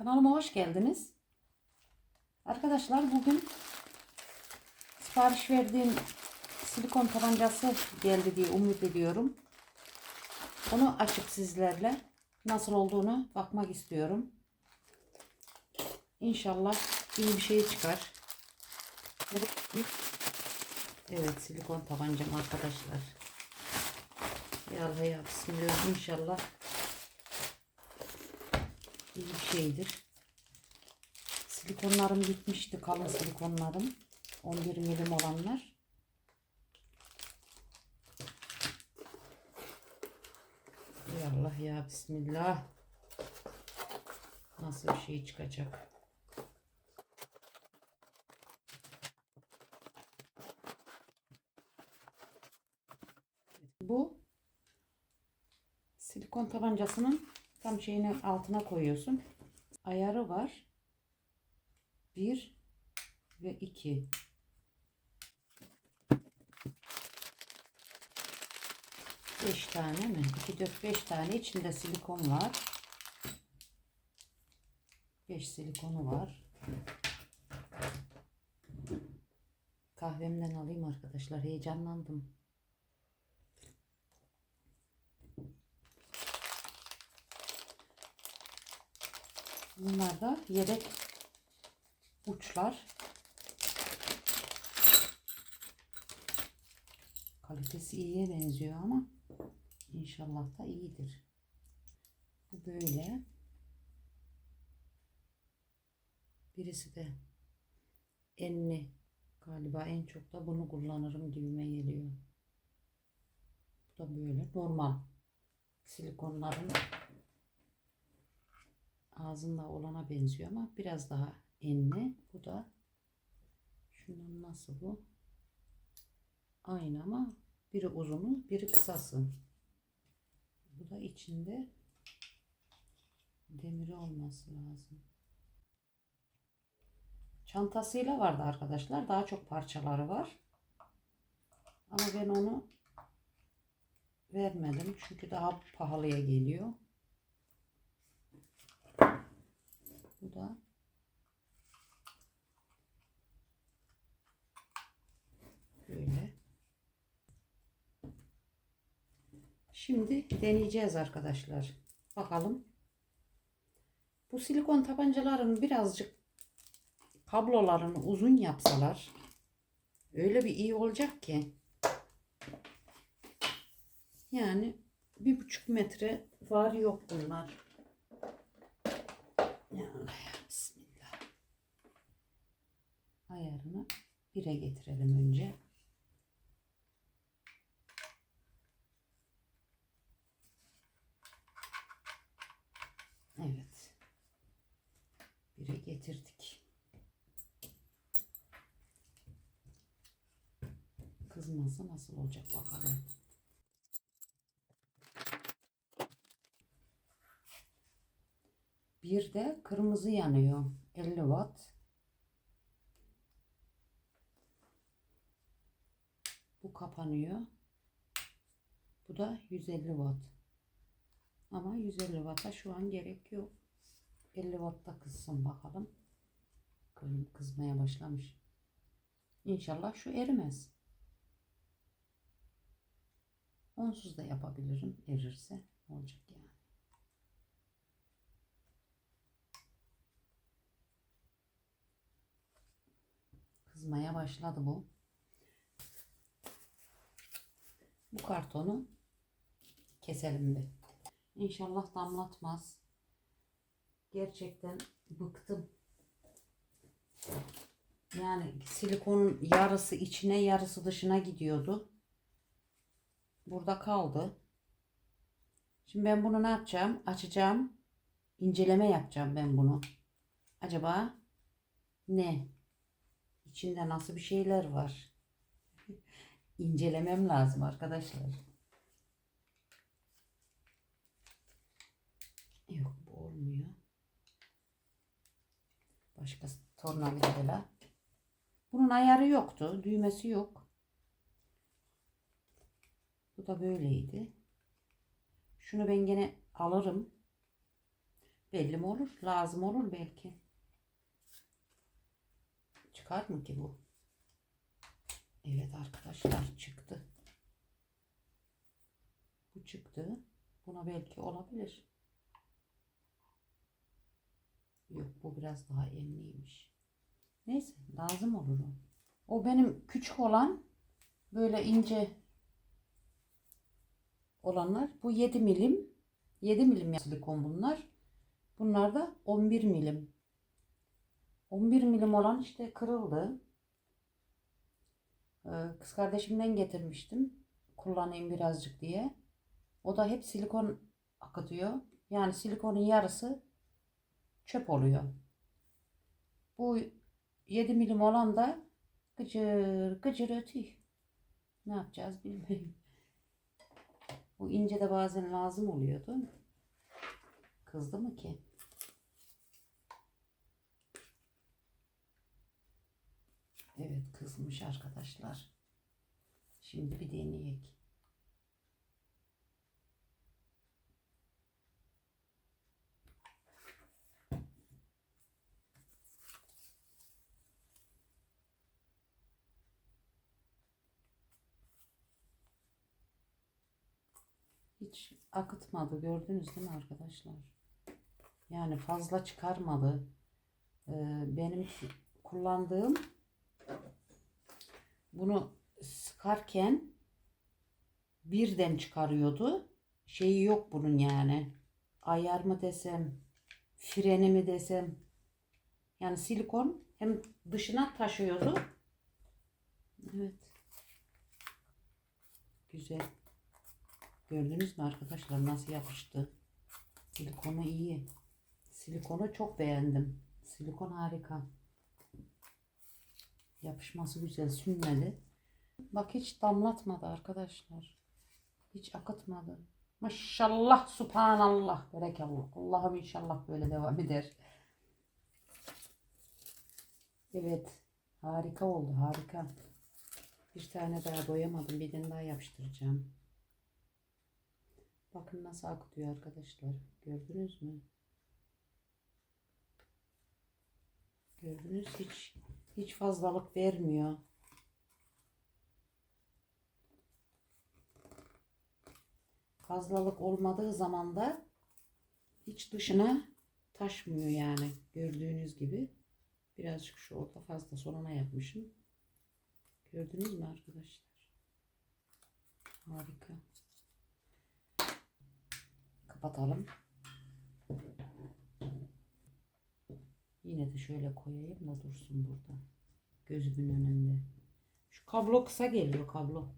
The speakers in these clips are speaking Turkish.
Kanalıma hoş geldiniz. Arkadaşlar bugün sipariş verdiğim silikon tabancası geldi diye umut ediyorum. Onu açıp sizlerle nasıl olduğunu bakmak istiyorum. İnşallah iyi bir şey çıkar. Evet silikon tabancam arkadaşlar. Ya Allah ya bismillah inşallah iyi bir şeydir. Silikonlarım bitmişti kalın silikonlarım. 11 milim olanlar. Ya Allah ya bismillah. Nasıl bir şey çıkacak? Bu silikon tabancasının tam şeyini altına koyuyorsun. Ayarı var. 1 ve 2. Beş tane mi? 2, 4, 5 tane içinde silikon var. 5 silikonu var. Kahvemden alayım arkadaşlar. Heyecanlandım. Bunlar da yedek uçlar. Kalitesi iyiye benziyor ama inşallah da iyidir. Bu böyle. Birisi de enli galiba en çok da bunu kullanırım düğme geliyor. Bu da böyle normal silikonların ağzında olana benziyor ama biraz daha enli. Bu da şundan nasıl bu? Aynı ama biri uzunu, biri kısası. Bu da içinde demiri olması lazım. Çantasıyla vardı arkadaşlar. Daha çok parçaları var. Ama ben onu vermedim. Çünkü daha pahalıya geliyor. Bu da böyle. Şimdi deneyeceğiz arkadaşlar. Bakalım. Bu silikon tabancaların birazcık kablolarını uzun yapsalar öyle bir iyi olacak ki. Yani bir buçuk metre var yok bunlar. Bismillah. Ayarını bire getirelim önce. Evet. Bire getirdik. Kızmasa nasıl olacak bakalım. Bir de kırmızı yanıyor. 50 watt. Bu kapanıyor. Bu da 150 watt. Ama 150 watt'a şu an gerek yok. 50 watt'ta kızsın bakalım. Kızmaya başlamış. İnşallah şu erimez. Onsuz da yapabilirim erirse. Olacak yani. Kızmaya başladı bu. Bu kartonu keselim bir. İnşallah damlatmaz. Gerçekten bıktım. Yani silikonun yarısı içine yarısı dışına gidiyordu. Burada kaldı. Şimdi ben bunu ne yapacağım? Açacağım. İnceleme yapacağım ben bunu. Acaba ne? İçinde nasıl bir şeyler var? İncelemem lazım arkadaşlar. Yok bu olmuyor. Başka tornavidayla. Bunun ayarı yoktu. Düğmesi yok. Bu da böyleydi. Şunu ben gene alırım. Belli mi olur? Lazım olur belki. Çıkar mı ki bu? Evet arkadaşlar çıktı. Bu çıktı. Buna belki olabilir. Yok bu biraz daha enliymiş. Neyse lazım olur o. O benim küçük olan böyle ince olanlar. Bu 7 milim. 7 milim silikon bunlar. Bunlar da 11 milim. 11 milim olan işte kırıldı. Ee, Kız kardeşimden getirmiştim. Kullanayım birazcık diye. O da hep silikon akıtıyor. Yani silikonun yarısı çöp oluyor. Bu 7 milim olan da gıcır gıcır ötüyor. Ne yapacağız bilmiyorum. Bu ince de bazen lazım oluyordu. Kızdı mı ki? Evet kızmış arkadaşlar. Şimdi bir deneyek. Hiç akıtmadı gördünüz değil mi arkadaşlar? Yani fazla çıkarmadı. Ee, benim kullandığım bunu sıkarken birden çıkarıyordu. Şeyi yok bunun yani. Ayar mı desem, freni mi desem. Yani silikon hem dışına taşıyordu. Evet. Güzel. Gördünüz mü arkadaşlar nasıl yapıştı? Silikonu iyi. Silikonu çok beğendim. Silikon harika. Yapışması güzel, sünmeli. Bak hiç damlatmadı arkadaşlar. Hiç akıtmadı. Maşallah, subhanallah, berekallah. Allah'ım inşallah böyle devam eder. Evet, harika oldu, harika. Bir tane daha doyamadım, bir tane daha yapıştıracağım. Bakın nasıl akıtıyor arkadaşlar. Gördünüz mü? Gördünüz hiç hiç fazlalık vermiyor. Fazlalık olmadığı zaman da hiç dışına taşmıyor yani. Gördüğünüz gibi. Birazcık şu orta fazla sonuna yapmışım. Gördünüz mü arkadaşlar? Harika. Kapatalım. Yine de şöyle koyayım da dursun burada. Gözümün önünde. Şu kablo kısa geliyor kablo.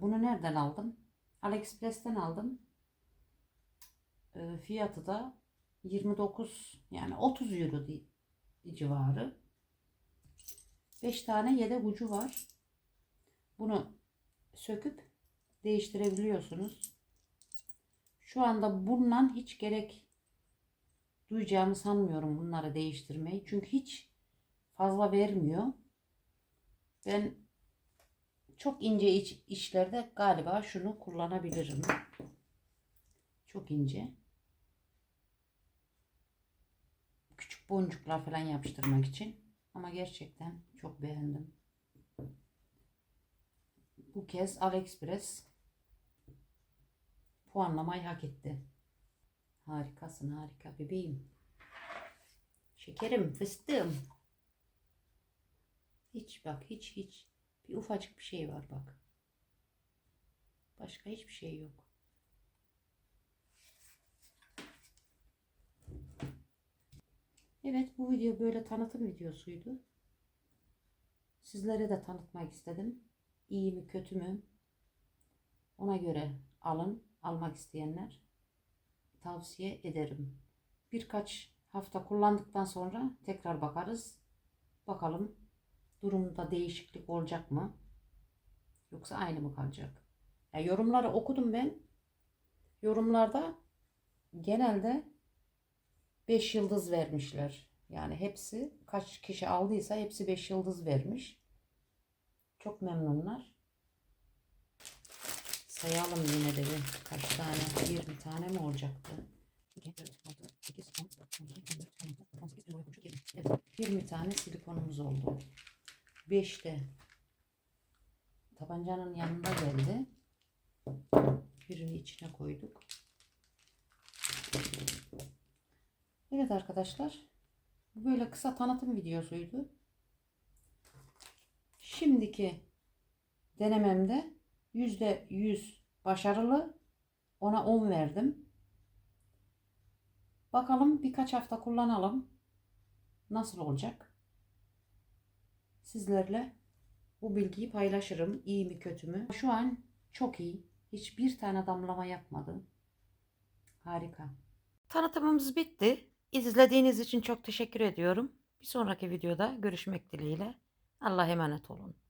Bunu nereden aldım? AliExpress'ten aldım. E, fiyatı da 29 yani 30 euro civarı. 5 tane yedek ucu var. Bunu söküp değiştirebiliyorsunuz. Şu anda bundan hiç gerek duyacağımı sanmıyorum bunları değiştirmeyi. Çünkü hiç fazla vermiyor. Ben çok ince iç, işlerde galiba şunu kullanabilirim. Çok ince. Küçük boncuklar falan yapıştırmak için. Ama gerçekten çok beğendim. Bu kez AliExpress puanlamayı hak etti. Harikasın harika bebeğim. Şekerim fıstığım. Hiç bak hiç hiç. Bir ufacık bir şey var bak. Başka hiçbir şey yok. Evet bu video böyle tanıtım videosuydu. Sizlere de tanıtmak istedim. İyi mi kötü mü? Ona göre alın. Almak isteyenler tavsiye ederim. Birkaç hafta kullandıktan sonra tekrar bakarız. Bakalım durumda değişiklik olacak mı? Yoksa aynı mı kalacak? Ya yorumları okudum ben. Yorumlarda genelde 5 yıldız vermişler. Yani hepsi kaç kişi aldıysa hepsi 5 yıldız vermiş. Çok memnunlar. Sayalım yine de bir kaç tane? 20 tane mi olacaktı? 2, 4, 6, 8, 10, 12, 14, 16, 18, 19, 20. Evet, 20 tane silikonumuz oldu. 5 de tabancanın yanında geldi. Birini içine koyduk. Evet arkadaşlar. Böyle kısa tanıtım videosuydu. Şimdiki denememde %100 başarılı. Ona 10 verdim. Bakalım birkaç hafta kullanalım. Nasıl olacak? Sizlerle bu bilgiyi paylaşırım. İyi mi kötü mü? Şu an çok iyi. Hiçbir tane damlama yapmadı. Harika. Tanıtımımız bitti. İzlediğiniz için çok teşekkür ediyorum. Bir sonraki videoda görüşmek dileğiyle. Allah'a emanet olun.